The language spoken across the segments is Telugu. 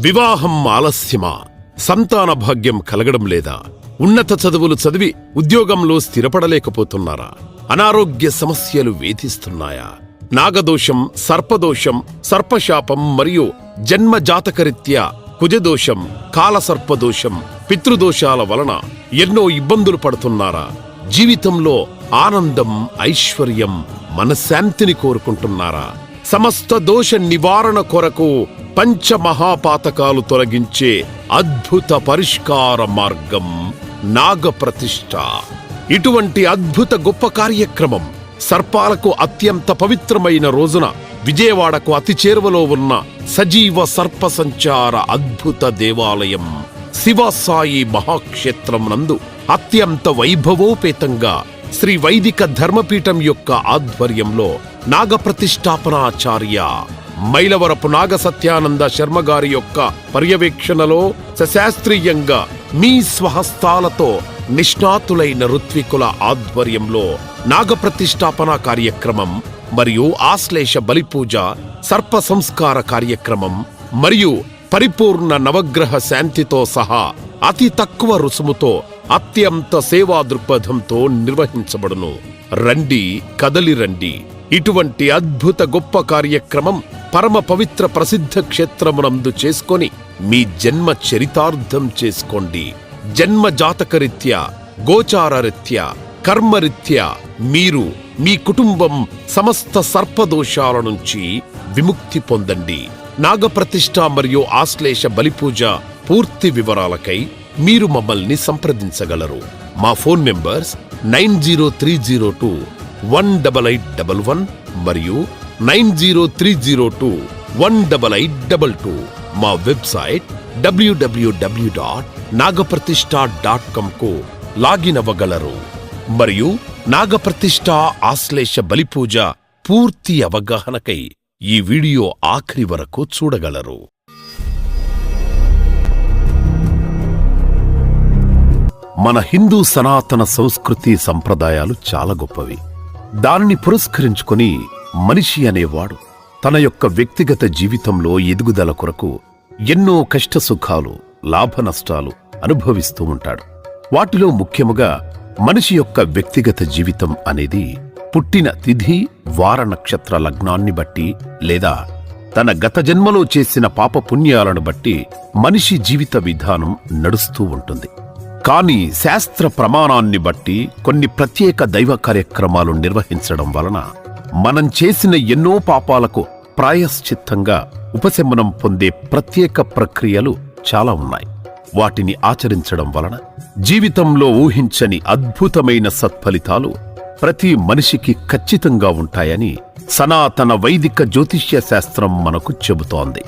వివాహం ఆలస్యమా? సంతాన భాగ్యం కలగడం లేదా? ఉన్నత చదువులు చదివి ఉద్యోగంలో స్థిరపడలేకపోతున్నారా? అనారోగ్య సమస్యలు వేధిస్తున్నాయా? నాగదోషం సర్పదోషం సర్పశాపం మరియు జన్మజాతకరీత్యా కుజదోషం కాలసర్పదోషం పితృదోషాల వలన ఎన్నో ఇబ్బందులు పడుతున్నారా? జీవితంలో ఆనందం ఐశ్వర్యం మనశ్శాంతిని కోరుకుంటున్నారా? సమస్త దోష నివారణ కొరకు పంచమహాపాతకాలు తొలగించే అద్భుత పరిష్కార మార్గం నాగప్రతిష్ఠ. ఇటువంటి అద్భుత గొప్ప కార్యక్రమం సర్పాలకు అత్యంత పవిత్రమైన రోజున విజయవాడకు అతి చేరువలో ఉన్న సజీవ సర్ప సంచార అద్భుత దేవాలయం శివసాయి మహాక్షేత్రం నందు అత్యంత వైభవోపేతంగా శ్రీ వైదిక ధర్మపీఠం యొక్క ఆధ్వర్యంలో నాగప్రతిష్టాపనాచార్య మైలవరపు నాగసత్యానంద శర్మ గారి యొక్క పర్యవేక్షణలో సశాస్త్రీయంగా మీ స్వహస్తాలతో నిష్ణాతులైన ఋత్వికుల ఆధ్వర్యంలో నాగప్రతిష్టాపన కార్యక్రమం మరియు ఆశ్లేష బలిపూజ సర్ప సంస్కార కార్యక్రమం మరియు పరిపూర్ణ నవగ్రహ శాంతితో సహా అతి తక్కువ రుసుముతో అత్యంత సేవా దృక్పథంతో నిర్వహించబడును. రండి కదలి రండి. ఇటువంటి అద్భుత గొప్ప కార్యక్రమం పరమ పవిత్ర ప్రసిద్ధ క్షేత్రమునందు చేసుకొని మీ జన్మ చరితార్థం చేసుకోండి. జన్మ జాతకరీత్యా గోచారరీత్యా కర్మరీత్యా మీరు మీ కుటుంబం సమస్త సర్పదోషాల నుంచి విముక్తి పొందండి. నాగప్రతిష్ఠ మరియు ఆశ్లేష బలిపూజ పూర్తి వివరాలకై మీరు మమ్మల్ని సంప్రదించగలరు. మా phone numbers nine zero three zero two one double eight double one మరియు nine zero three zero two one double eight double two. మా website W W W dot Nagaprathishta dot కామ్కు login అవ్వగలరు. మరియు నాగప్రతిష్ఠ ఆశ్లేష బలిపూజ పూర్తి అవగాహనకై ఈ వీడియో ఆఖరి వరకు చూడగలరు. మన హిందూ సనాతన సంస్కృతి సంప్రదాయాలు చాలా గొప్పవి. దానిని పురస్కరించుకొని మనిషి అనేవాడు తన యొక్క వ్యక్తిగత జీవితంలో ఎదుగుదల కొరకు ఎన్నో కష్ట సుఖాలు లాభ నష్టాలు అనుభవిస్తూ ఉంటాడు. వాటిలో ముఖ్యముగా మనిషి యొక్క వ్యక్తిగత జీవితం అనేది పుట్టిన తిథి వార నక్షత్ర లగ్నాన్ని బట్టి లేదా తన గత జన్మలో చేసిన పాప పుణ్యాలను బట్టి మనిషి జీవిత విధానం నడుస్తూ ఉంటుంది. కాని శాస్త్ర ప్రమాణాన్ని బట్టి కొన్ని ప్రత్యేక దైవ కార్యక్రమాలు నిర్వహించడం వలన మనం చేసిన ఎన్నో పాపాలకు ప్రాయశ్చిత్తంగా ఉపశమనం పొందే ప్రత్యేక ప్రక్రియలు చాలా ఉన్నాయి. వాటిని ఆచరించడం వలన జీవితంలో ఊహించని అద్భుతమైన సత్ఫలితాలు ప్రతి మనిషికి ఖచ్చితంగా ఉంటాయని సనాతన వైదిక జ్యోతిష్య శాస్త్రం మనకు చెబుతోంది.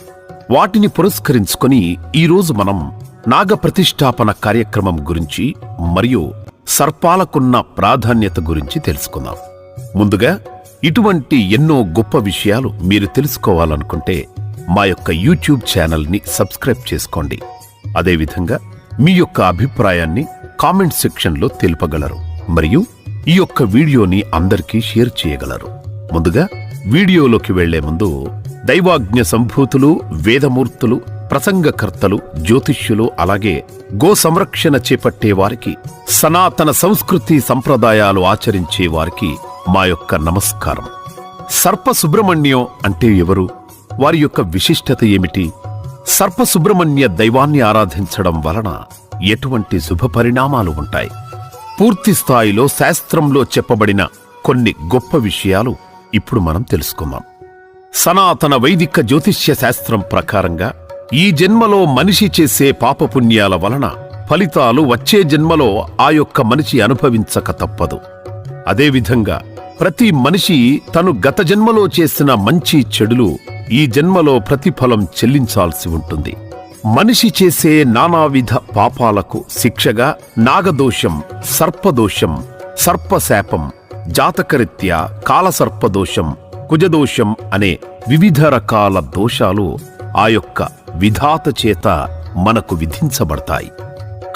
వాటిని పురస్కరించుకొని ఈరోజు మనం నాగ ప్రతిష్టాపన కార్యక్రమం గురించి మరియు సర్పాలకున్న ప్రాధాన్యత గురించి తెలుసుకుందాం. ముందుగా ఇటువంటి ఎన్నో గొప్ప విషయాలు మీరు తెలుసుకోవాలనుకుంటే మా యొక్క యూట్యూబ్ ఛానల్ని సబ్స్క్రైబ్ చేసుకోండి. అదేవిధంగా మీ యొక్క అభిప్రాయాన్ని కామెంట్ సెక్షన్లో తెలుపగలరు మరియు ఈ యొక్క వీడియోని అందరికీ షేర్ చేయగలరు. ముందుగా వీడియోలోకి వెళ్ళే ముందు దైవాజ్ఞ సంభూతులు వేదమూర్తులు ప్రసంగకర్తలు జ్యోతిష్యులు అలాగే గో సంరక్షణ చేపట్టే వారికి సనాతన సంస్కృతి సంప్రదాయాలు ఆచరించే వారికి మా యొక్క నమస్కారం. సర్ప సుబ్రహ్మణ్యం అంటే ఎవరు? వారి యొక్క విశిష్టత ఏమిటి? సర్ప సుబ్రహ్మణ్య దైవాన్ని ఆరాధించడం వలన ఎటువంటి శుభ పరిణామాలు ఉంటాయి? పూర్తి స్థాయిలో శాస్త్రంలో చెప్పబడిన కొన్ని గొప్ప విషయాలు ఇప్పుడు మనం తెలుసుకుందాం. సనాతన వైదిక జ్యోతిష్య శాస్త్రం ప్రకారంగా ఈ జన్మలో మనిషి చేసే పాపపుణ్యాల వలన ఫలితాలు వచ్చే జన్మలో ఆ యొక్క మనిషి అనుభవించక తప్పదు. అదేవిధంగా ప్రతి మనిషి తను గత జన్మలో చేసిన మంచి చెడులు ఈ జన్మలో ప్రతిఫలం చెల్లించాల్సి ఉంటుంది. మనిషి చేసే నానావిధ పాపాలకు శిక్షగా నాగదోషం సర్పదోషం సర్పశాపం జాతకరీత్యా కాలసర్పదోషం కుజదోషం అనే వివిధ రకాల దోషాలు ఆ యొక్క విధాత చేత మనకు విధించబడతాయి.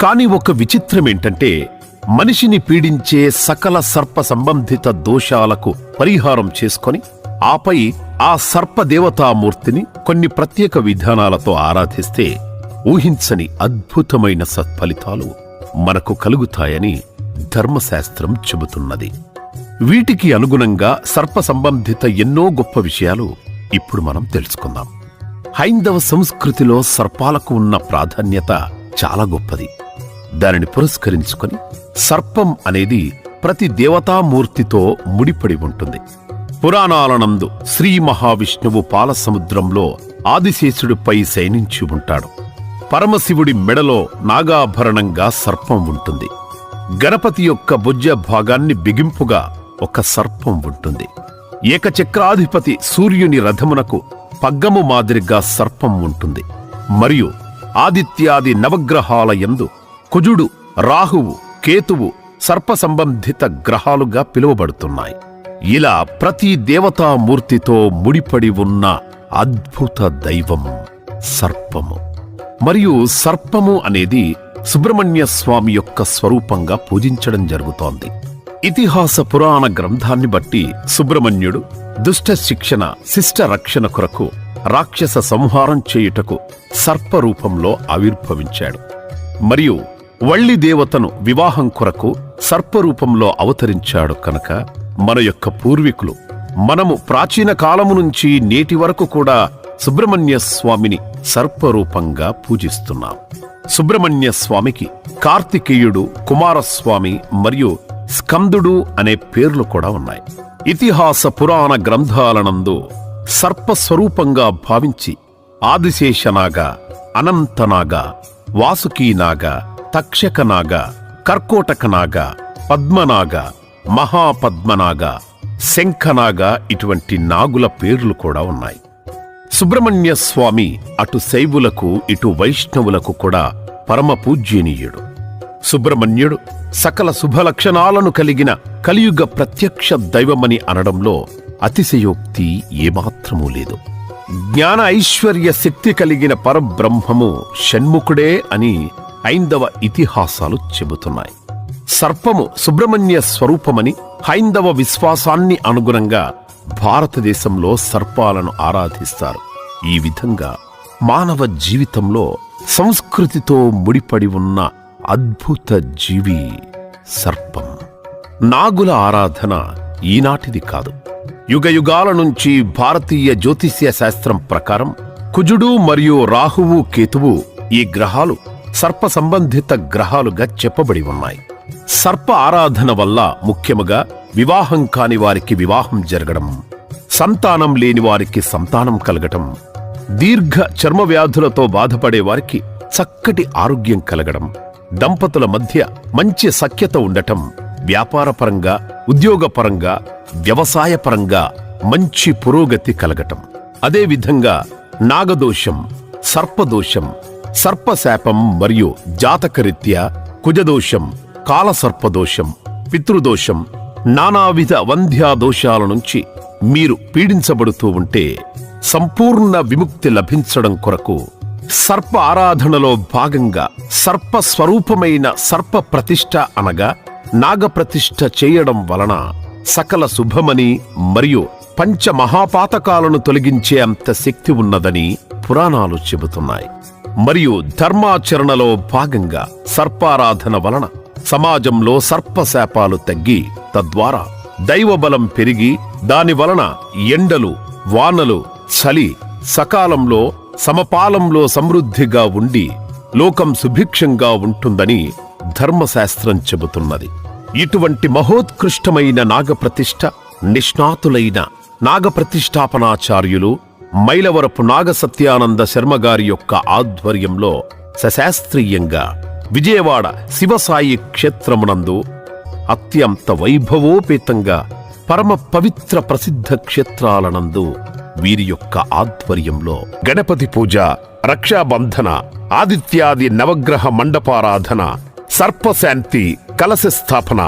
కాని ఒక విచిత్రమేంటంటే మనిషిని పీడించే సకల సర్ప సంబంధిత దోషాలకు పరిహారం చేసుకొని ఆపై ఆ సర్పదేవతామూర్తిని కొన్ని ప్రత్యేక విధానాలతో ఆరాధిస్తే ఊహించని అద్భుతమైన సత్ఫలితాలు మనకు కలుగుతాయని ధర్మశాస్త్రం చెబుతున్నది. వీటికి అనుగుణంగా సర్ప సంబంధిత ఎన్నో గొప్ప విషయాలు ఇప్పుడు మనం తెలుసుకుందాం. హైందవ సంస్కృతిలో సర్పాలకు ఉన్న ప్రాధాన్యత చాలా గొప్పది. దానిని పురస్కరించుకొని సర్పం అనేది ప్రతి దేవతామూర్తితో ముడిపడి ఉంటుంది. పురాణాలనందు శ్రీ మహావిష్ణువు పాలసముద్రంలో ఆదిశేషుడిపై శయనించి ఉంటాడు. పరమశివుడి మెడలో నాగాభరణంగా సర్పం ఉంటుంది. గణపతి యొక్క భుజ భాగాన్ని బిగింపుగా ఒక సర్పం ఉంటుంది. ఏకచక్రాధిపతి సూర్యుని రథమునకు పగ్గము మాదిరిగా సర్పం ఉంటుంది. మరియు ఆదిత్యాది నవగ్రహాల యందు కుజుడు రాహువు కేతువు సర్ప సంబంధిత గ్రహాలుగా పిలువబడుతున్నాయి. ఇలా ప్రతి దేవతామూర్తితో ముడిపడి ఉన్న అద్భుత దైవం సర్పము. మరియు సర్పము అనేది సుబ్రహ్మణ్య స్వామి యొక్క స్వరూపంగా పూజించడం జరుగుతోంది. ఇతిహాస పురాణ గ్రంథాన్ని బట్టి సుబ్రహ్మణ్యుడు దుష్ట శిక్షణ శిష్ట రక్షణ కొరకు రాక్షస సంహారం చేయుటకు సర్ప రూపంలో ఆవిర్భవించాడు. మరియు వళ్ళి దేవతను వివాహం కొరకు సర్పరూపంలో అవతరించాడు కనుక మన యొక్క పూర్వీకులు మనము ప్రాచీన కాలము నుంచి నేటి వరకు కూడా సుబ్రహ్మణ్య స్వామిని సర్పరూపంగా పూజిస్తున్నాం. సుబ్రహ్మణ్య స్వామికి కార్తికేయుడు కుమారస్వామి మరియు స్కందుడు అనే పేర్లు కూడా ఉన్నాయి. ఇతిహాస పురాణ గ్రంథాలనందు సర్పస్వరూపంగా భావించి ఆదిశేషనాగా అనంతనాగా వాసుకీనాగా తక్షకనాగ కర్కోటకనాగ పద్మనాగ మహాపద్మనాగ శంఖనాగ ఇటువంటి నాగుల పేర్లు కూడా ఉన్నాయి. సుబ్రహ్మణ్య స్వామి అటు శైవులకు ఇటు వైష్ణవులకు కూడా పరమ పూజ్యనీయుడు. సుబ్రహ్మణ్యుడు సకల శుభలక్షణాలను కలిగిన కలియుగ ప్రత్యక్ష దైవమని అనడంలో అతిశయోక్తి ఏమాత్రమూ లేదు. జ్ఞాన ఐశ్వర్య శక్తి కలిగిన పరబ్రహ్మము షణ్ముఖుడే అని ఐందవ ఇతిహాసాలు చెబుతున్నాయి. సర్పము సుబ్రహ్మణ్య స్వరూపమని హైందవ విశ్వాసాన్ని అనుగుణంగా భారతదేశంలో సర్పాలను ఆరాధిస్తారు. ఈ విధంగా మానవ జీవితంలో సంస్కృతితో ముడిపడి ఉన్న అద్భుత జీవి సర్పం. నాగుల ఆరాధన ఈనాటిది కాదు. యుగయుగాల నుంచి భారతీయ జ్యోతిష్య శాస్త్రం ప్రకారం కుజుడు మరియు రాహువు కేతువు ఈ గ్రహాలు సర్ప సంబంధిత గ్రహాలుగా చెప్పబడి ఉన్నాయి. సర్ప ఆరాధన వల్ల ముఖ్యముగా వివాహం కాని వారికి వివాహం జరగడం సంతానం లేని వారికి సంతానం కలగటం దీర్ఘ చర్మ వ్యాధులతో బాధపడే వారికి చక్కటి ఆరోగ్యం కలగడం దంపతుల మధ్య మంచి సఖ్యత ఉండటం వ్యాపారపరంగా ఉద్యోగపరంగా వ్యవసాయపరంగా మంచి పురోగతి కలగటం. అదేవిధంగా నాగదోషం సర్పదోషం సర్పశాపం మరియు జాతకరీత్యా కుజదోషం కాలసర్పదోషం పితృదోషం నానావిధ వంధ్యా దోషాల నుంచి మీరు పీడించబడుతూ ఉంటే సంపూర్ణ విముక్తి లభించడం కొరకు సర్ప ఆరాధనలో భాగంగా సర్ప స్వరూపమైన సర్ప ప్రతిష్ఠ అనగా నాగప్రతిష్ఠ చేయడం వలన సకల శుభమని మరియు పంచ మహాపాతకాలను తొలగించే అంత శక్తి ఉన్నదని పురాణాలు చెబుతున్నాయి. మరియు ధర్మాచరణలో భాగంగా సర్పారాధన వలన సమాజంలో సర్పశాపాలు తగ్గి తద్వారా దైవబలం పెరిగి దాని వలన ఎండలు వానలు చలి సకాలంలో సమపాలంలో సమృద్ధిగా ఉండి లోకం సుభిక్షంగా ఉంటుందని ధర్మశాస్త్రం చెబుతున్నది. ఇటువంటి మహోత్కృష్టమైన నాగప్రతిష్ఠ నిష్ణాతులైన నాగప్రతిష్ఠాపనాచార్యులు మైలవరపు నాగసత్యానంద శర్మగారి యొక్క ఆధ్వర్యంలో సశాస్త్రీయంగా విజయవాడ శివసాయి క్షేత్రమునందు అత్యంత వైభవోపేతంగా పరమ పవిత్ర ప్రసిద్ధ క్షేత్రాలనందు వీరి యొక్క ఆధ్వర్యంలో గణపతి పూజ రక్షాబంధన ఆదిత్యాది నవగ్రహ మండపారాధన సర్పశాంతి కలశ స్థాపన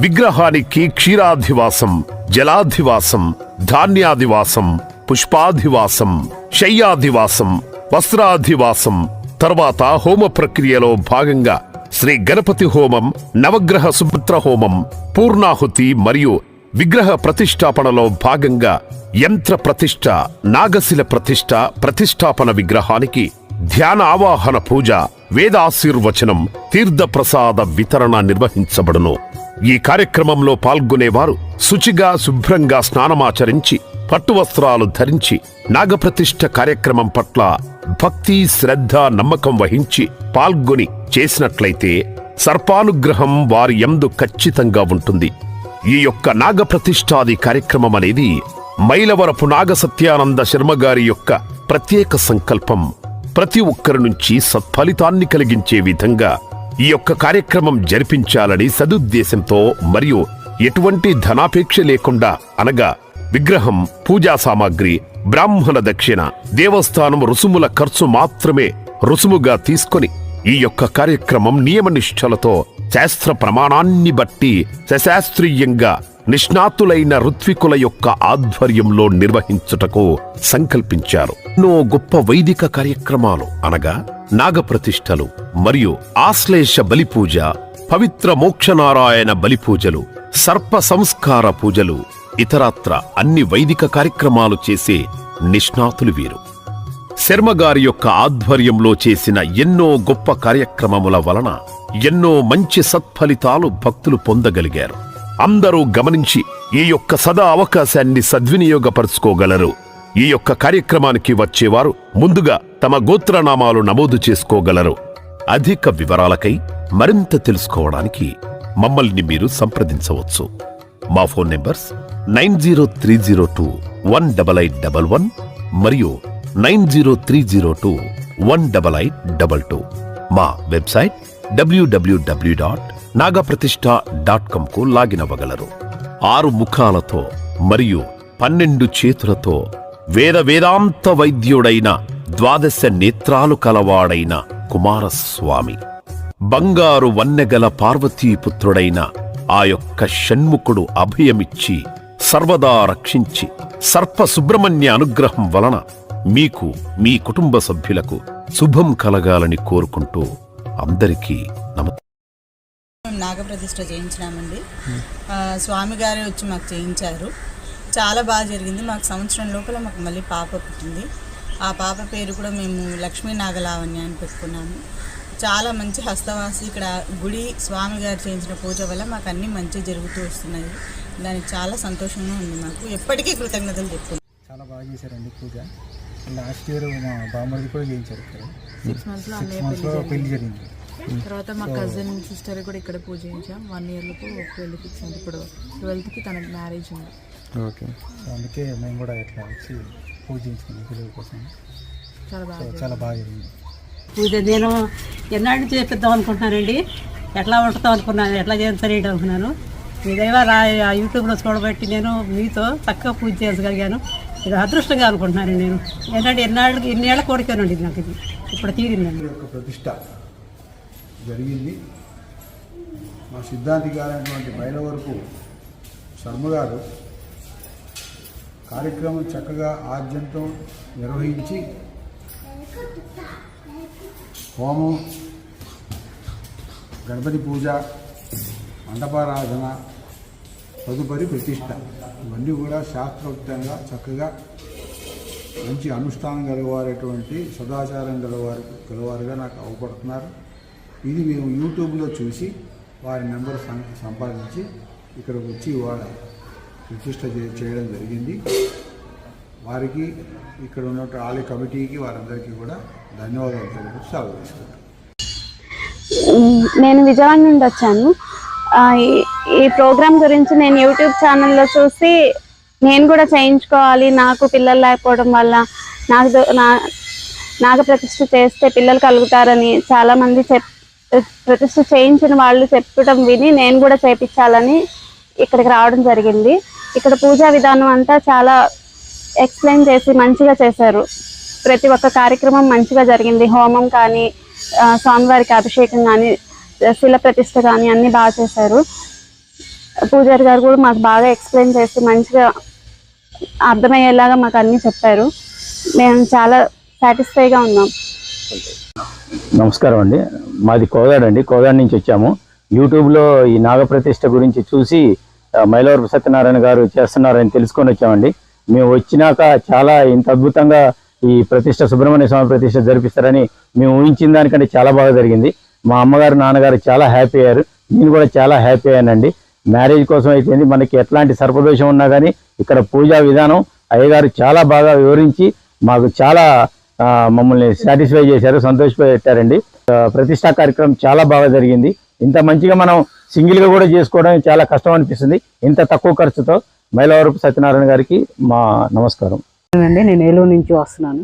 విగ్రహానికి క్షీరాధివాసం జలాధివాసం ధాన్యాధివాసం పుష్పాధివాసం శయ్యాధివాసం వస్త్రాధివాసం తర్వాత హోమ ప్రక్రియలో భాగంగా శ్రీ గణపతి హోమం నవగ్రహ సుభద్ర హోమం పూర్ణాహుతి మరియు విగ్రహ ప్రతిష్టాపనలో భాగంగా యంత్ర ప్రతిష్ట నాగశిల ప్రతిష్ట ప్రతిష్టాపన విగ్రహానికి ధ్యాన ఆవాహన పూజ వేదాశీర్వచనం తీర్థప్రసాద వితరణ నిర్వహించబడును. ఈ కార్యక్రమంలో పాల్గొనేవారు శుచిగా శుభ్రంగా స్నానమాచరించి పట్టు వస్త్రాలు ధరించి నాగప్రతిష్ఠ కార్యక్రమం పట్ల భక్తి శ్రద్ధ నమ్మకం వహించి పాల్గొని చేసినట్లయితే సర్పానుగ్రహం వారి ఎందు ఖచ్చితంగా ఉంటుంది. ఈ యొక్క నాగప్రతిష్ఠాది కార్యక్రమం అనేది మైలవరపు నాగ సత్యానంద యొక్క ప్రత్యేక సంకల్పం. ప్రతి ఒక్కరి నుంచి సత్ఫలితాన్ని కలిగించే విధంగా ఈ యొక్క కార్యక్రమం జరిపించాలని సదుద్దేశంతో మరియు ఎటువంటి ధనాపేక్ష లేకుండా అనగా విగ్రహం పూజా సామాగ్రి బ్రాహ్మణ దక్షిణ దేవస్థానం రుసుముల ఖర్చు మాత్రమే రుసుముగా తీసుకొని ఈ యొక్క కార్యక్రమం నియమనిష్టలతో శాస్త్ర ప్రమాణాన్ని బట్టి సశాస్త్రీయంగా నిష్ణాతులైన ఋత్వికుల యొక్క ఆధ్వర్యంలో నిర్వహించుటకు సంకల్పించారు. ఎన్నో గొప్ప వైదిక కార్యక్రమాలు అనగా నాగప్రతిష్టలు మరియు ఆశ్లేష బలిపూజ పవిత్ర మోక్షనారాయణ బలిపూజలు సర్ప సంస్కార పూజలు ఇతరత్ర అన్ని వైదిక కార్యక్రమాలు చేసే నిష్ణాతులు వీరు. శర్మగారి యొక్క ఆధ్వర్యంలో చేసిన ఎన్నో గొప్ప కార్యక్రమముల వలన ఎన్నో మంచి సత్ఫలితాలు భక్తులు పొందగలిగారు. అందరూ గమనించి ఈ యొక్క సదా అవకాశాన్ని సద్వినియోగపరుచుకోగలరు. ఈ యొక్క కార్యక్రమానికి వచ్చేవారు ముందుగా తమ గోత్రనామాలు నమోదు చేసుకోగలరు. అధిక వివరాలకై మరింత తెలుసుకోవడానికి మమ్మల్ని మీరు సంప్రదించవచ్చు. మా phone numbers nine zero three zero two one double eight double one మరియు nine zero three zero two one double eight double two. మా website W W W dot Nagaprathishta dot కామ్కు login అవ్వగలరు. ఆరు ముఖాలతో మరియు పన్నెండు చేతులతో వేద వేదాంత వైద్యుడైన ద్వాదశ నేత్రాలు కలవాడైన కుమారస్వామి. బంగారు వన్నెగల పార్వతీపుత్రుడైన ఆ యొక్క షణ్ముఖుడు అభయమిచ్చి సర్వదా రక్షించి సర్ప సుబ్రహ్మణ్య అనుగ్రహం వలన మీకు మీ కుటుంబ సభ్యులకు శుభం కలగాలని కోరుకుంటూ అందరికీ నమ మేము నాగప్రతిష్ఠ చేయించినామండి. స్వామి గారే వచ్చి మాకు చేయించారు. చాలా బాగా జరిగింది. మాకు సంవత్సరం లోపల మాకు మళ్ళీ పాప పుట్టింది. ఆ పాప పేరు కూడా మేము లక్ష్మీ నాగలావణ్య అని పెట్టుకున్నాము. చాలా మంచి హస్తవాసి ఇక్కడ గుడి స్వామి గారు చేయించిన పూజ వల్ల మాకు అన్నీ మంచి జరుగుతూ వస్తున్నాయి. దానికి చాలా సంతోషంగా ఉంది మాకు. ఎప్పటికీ కృతజ్ఞతలు చెప్పుకున్నాం చాలా బాగా చేశారండి పూజ. లాస్ట్ ఇయర్ మా బామ్మది కూడా చేయించారు ఇక్కడ. సిక్స్ మంత్స్లో పెళ్ళి జరిగింది. తర్వాత మా కజిన్ సిస్టర్ కూడా ఇక్కడ పూజ చేయించాం. వన్ ఇయర్లకు పెళ్ళి ఫిక్స్ అయింది ఇప్పుడు ట్వెల్త్కి తన మ్యారేజ్ ఉంది. ఓకే. అందుకే మేము కూడా ఇట్లా వచ్చి పూజ చేయించుకున్నాం పిల్లల కోసం. చాలా బాగా చాలా బాగా జరిగింది. పూజ నేను ఎన్నాళ్ళు చేపిద్దాం అనుకుంటున్నానండి ఎట్లా వండుతాం అనుకున్నాను ఎట్లా చేస్తాను అనుకున్నాను మీ దైవ రా యూట్యూబ్లో చూడబట్టి నేను మీతో చక్కగా పూజ చేయగలిగాను ఇది అదృష్టంగా అనుకుంటున్నాను నేను. ఏంటంటే ఎన్నాళ్ళకి ఎన్నేళ్ళ కోరికనండి నాకు ఇది. ఇప్పుడు తీరిందండి. ప్రతిష్ట జరిగింది. మా సిద్ధాంతి గారైనటువంటి బయల వరకు శర్మగారు కార్యక్రమం చక్కగా ఆద్యంతం నిర్వహించి హోమం గణపతి పూజ మండపారాధన తదుపరి ప్రతిష్ట. ఇవన్నీ కూడా శాస్త్రోక్తంగా చక్కగా మంచి అనుష్ఠానం గలవారేటువంటి సదాచారం గలవారు గలవారుగా నాకు అవపడుతున్నారు. ఇది మేము యూట్యూబ్లో చూసి వారి నెంబర్ సం- సంపాదించి ఇక్కడికి వచ్చి వాళ్ళ ప్రతిష్ట చేయడం జరిగింది. వారికి ఇక్కడ ఉన్న ఆలయ కమిటీకి వారందరికీ కూడా ధన్యవాదాలు తెలుపు సెలవు నేను విజయవాడ నుండి వచ్చాను. ఈ- ఈ ప్రోగ్రామ్ గురించి నేను యూట్యూబ్ ఛానల్లో చూసి నేను కూడా చేయించుకోవాలి నాకు పిల్లలు లేకపోవడం వల్ల నాకు దో- నా నాగప్రతిష్ఠ చేస్తే పిల్లలు కలుగుతారని చాలామంది చెప్ ప్రతిష్ఠ చేయించిన వాళ్ళు చెప్పడం విని నేను కూడా చేయించాలని ఇక్కడికి రావడం జరిగింది. ఇక్కడ పూజా విధానం అంతా చాలా ఎక్స్ప్లెయిన్ చేసి మంచిగా చేశారు. ప్రతి ఒక్క కార్యక్రమం మంచిగా జరిగింది. హోమం కానీ స్వామివారికి అభిషేకం కానీ శిల ప్రతిష్ట కానీ అన్నీ బాగా చేశారు. పూజారి గారు కూడా మాకు బాగా ఎక్స్ప్లెయిన్ చేసి మంచిగా అర్థమయ్యేలాగా మాకు అన్నీ చెప్పారు. మేము చాలా సాటిస్ఫైగా ఉన్నాం. నమస్కారం అండి. మాది కోదాడు అండి. కోదాడ నుంచి వచ్చాము. యూట్యూబ్లో ఈ నాగప్రతిష్ట గురించి చూసి మైలవరపు సత్యనారాయణ గారు చేస్తున్నారని తెలుసుకొని వచ్చామండి. మేము వచ్చినాక చాలా ఇంత అద్భుతంగా ఈ ప్రతిష్ట సుబ్రహ్మణ్య స్వామి ప్రతిష్ట జరిపిస్తారని మేము ఊహించిన దానికంటే చాలా బాగా జరిగింది. మా అమ్మగారు నాన్నగారు చాలా హ్యాపీ అయ్యారు. నేను కూడా చాలా హ్యాపీ అయ్యానండి. మ్యారేజ్ కోసం అయితే మనకి ఎట్లాంటి సర్పదోషం ఉన్నా కానీ ఇక్కడ పూజా విధానం అయ్యగారు చాలా బాగా వివరించి మాకు చాలా మమ్మల్ని సాటిస్ఫై చేశారు సంతోషపెట్టారండి. ప్రతిష్టా కార్యక్రమం చాలా బాగా జరిగింది. ఇంత మంచిగా మనం సింగిల్గా కూడా చేసుకోవడం చాలా కష్టం అనిపిస్తుంది. ఇంత తక్కువ ఖర్చుతో మైలవరపు సత్యనారాయణ గారికి మా నమస్కారం. అండి నేను ఏలూరు నుంచి వస్తున్నాను.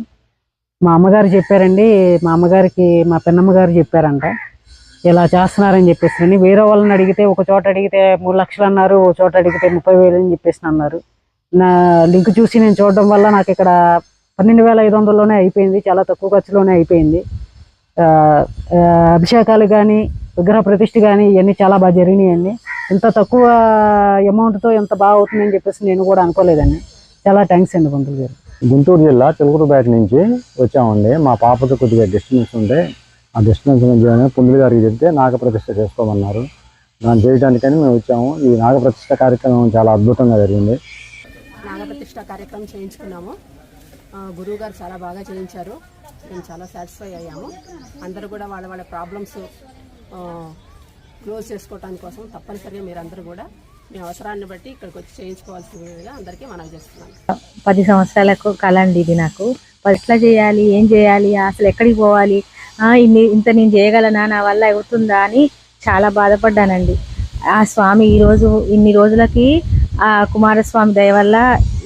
మా అమ్మగారు చెప్పారండి మా అమ్మగారికి మా పెన్నమ్మ గారు చెప్పారంట. ఇలా చేస్తున్నారని చెప్పేసి వేరే వాళ్ళని అడిగితే ఒక చోట అడిగితే మూడు లక్షలు అన్నారు ఒక చోట అడిగితే ముప్పై వేలు అని చెప్పేసి అన్నారు. నా లింక్ చూసి నేను చూడడం వల్ల నాకు ఇక్కడ పన్నెండు వేల ఐదు వందల్లోనే అయిపోయింది చాలా తక్కువ ఖర్చులోనే అయిపోయింది. అభిషేకాలు కానీ విగ్రహ ప్రతిష్ఠ కానీ ఇవన్నీ చాలా బాగా జరిగినాయండి. ఇంత తక్కువ అమౌంట్తో ఇంత బాగా అవుతుందని చెప్పేసి నేను కూడా అనుకోలేదండి. చాలా థ్యాంక్స్ అండి గుంటూరు గారు. గుంటూరు జిల్లా చిలకూరుపేట నుంచి వచ్చామండి. మా పాపకి కొద్దిగా డిస్టర్బెన్స్ ఉంటే ఆ డిస్టర్బెన్స్ నుంచి పుండులు గారికి చెప్తే నాగప్రతిష్ఠ చేసుకోమన్నారు. దాన్ని చేయడానికని మేము వచ్చాము. ఈ నాగప్రతిష్ఠ కార్యక్రమం చాలా అద్భుతంగా జరిగింది. నాగప్రతిష్ఠ కార్యక్రమం చేయించుకున్నాము. గురువు గారు చాలా బాగా చేయించారు. మేము చాలా సాటిస్ఫై అయ్యాము. అందరూ కూడా వాళ్ళ వాళ్ళ ప్రాబ్లమ్స్ క్లోజ్ చేసుకోవడానికి కోసం తప్పనిసరిగా మీరందరూ కూడా మీ అవసరాన్ని బట్టి ఇక్కడికి వచ్చి చేయించుకోవాల్సిందిగా అందరికీ మనం చేస్తున్నాను పది సంవత్సరాలకు కలండి అండి ఇది నాకు. ఎట్లా చేయాలి ఏం చేయాలి అసలు ఎక్కడికి పోవాలి ఇన్ని ఇంత నేను చేయగలనా నా వల్ల అవుతుందా అని చాలా బాధపడ్డానండి. ఆ స్వామి ఈరోజు ఇన్ని రోజులకి ఆ కుమారస్వామి దయ వల్ల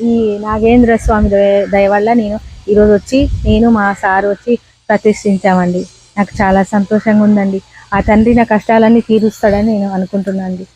ఈ నాగేంద్ర స్వామి దయ- దయ వల్ల నేను ఈరోజు వచ్చి నేను మా సార్ వచ్చి ప్రతిష్ఠించామండి. నాకు చాలా సంతోషంగా ఉందండి. ఆ తండ్రి నా కష్టాలన్నీ తీరుస్తాడని నేను అనుకుంటున్నాను అండి